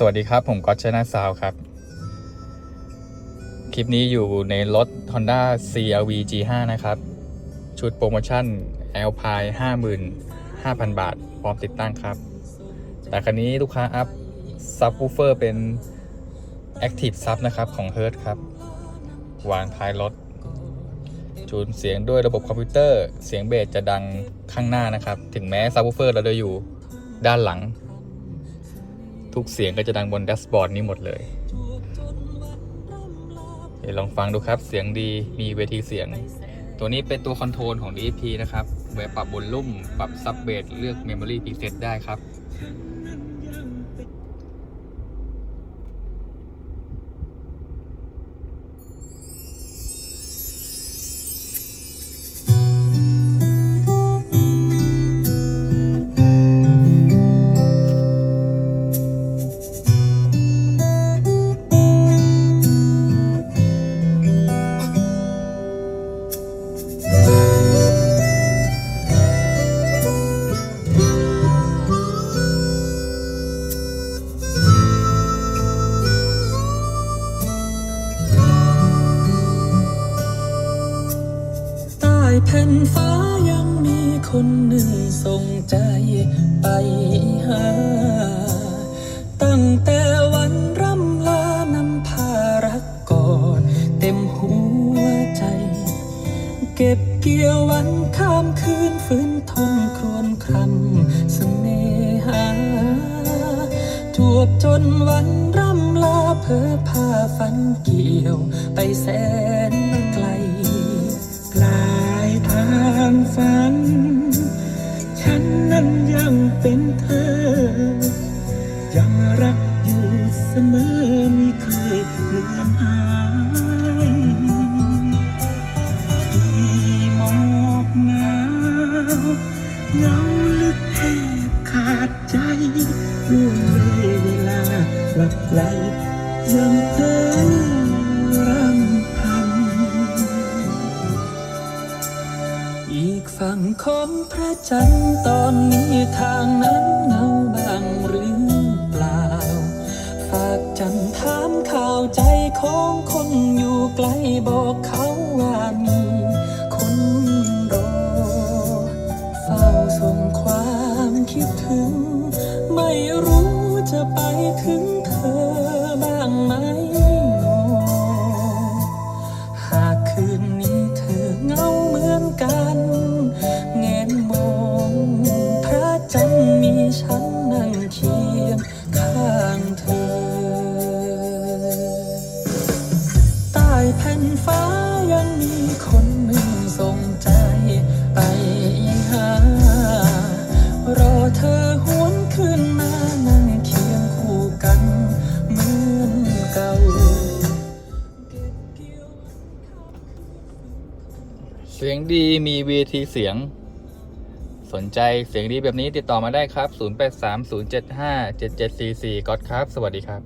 สวัสดีครับ ผมก๊อตชนะซาวครับ คลิปนี้อยู่ในรถ Honda CRV G5 นะครับ ชุดโปรโมชั่น Alpine 55,000 บาท พร้อมติดตั้งครับ แต่คันนี้ลูกค้าอัพซับ w ูเฟอร์เป็น Active Sub นะครับ ของ Hertz ครับ วางท้ายรถ จูนเสียงด้วยระบบคอมพิวเตอร์ เสียงเบสจะดังข้างหน้านะครับ ถึงแม้ซับ w ูเฟอร์เราจะอยู่ด้านหลัง ทุกเสียงก็จะดังบนแดชบอร์ดนี้หมดเลยเดี๋ยวลองฟังดูครับเสียงดีมีเวทีเสียง ตัวนี้เป็นตัวคอนโทรลของ DSP นะครับไว้ปรับบนลุ่ม ปรับซับเบสเลือก Memory Preset ได้ครับ ต้แผ่นฟ้ายังมีคนหนึ่งส่งใจไปหา ตั้งแต่วันร่ำลานำพารักก่อนเต็มหัวใจ เก็บเกี่ยววันข้ามคืนฟื้นทนครวญครำเสน่หาจวบจนวันร่ำลาเพ้อพาฝันเกี่ยวไปแสนไกลางฝัน ฉันนั้นยังเป็นเธอ ยังรักอยู่เสมอไม่เคยเลือนหายหมอกหนาวเงาลึกแทบขาดใจร่วงเลยเวลาหลับไหลยังเพ้อ จันตอนนี้ทางนั้นเงาบางหรือเปล่า ฝากจันถามข่าวใจของคนอยู่ไกลบอกเขาว่ามีคนรอ เฝ้าส่งความคิดถึง ไม่รู้จะไปถึงเธอบ้างไหม มีคนหนึ่งส่งใจไปหา รอเธอหวนคืนมานั่งเคียงคู่กันเหมือนเก่า เสียงดีมีเวทีเสียง สนใจเสียงดีแบบนี้ติดต่อมาได้ครับ 0830757744ก๊อตครับ สวัสดีครับ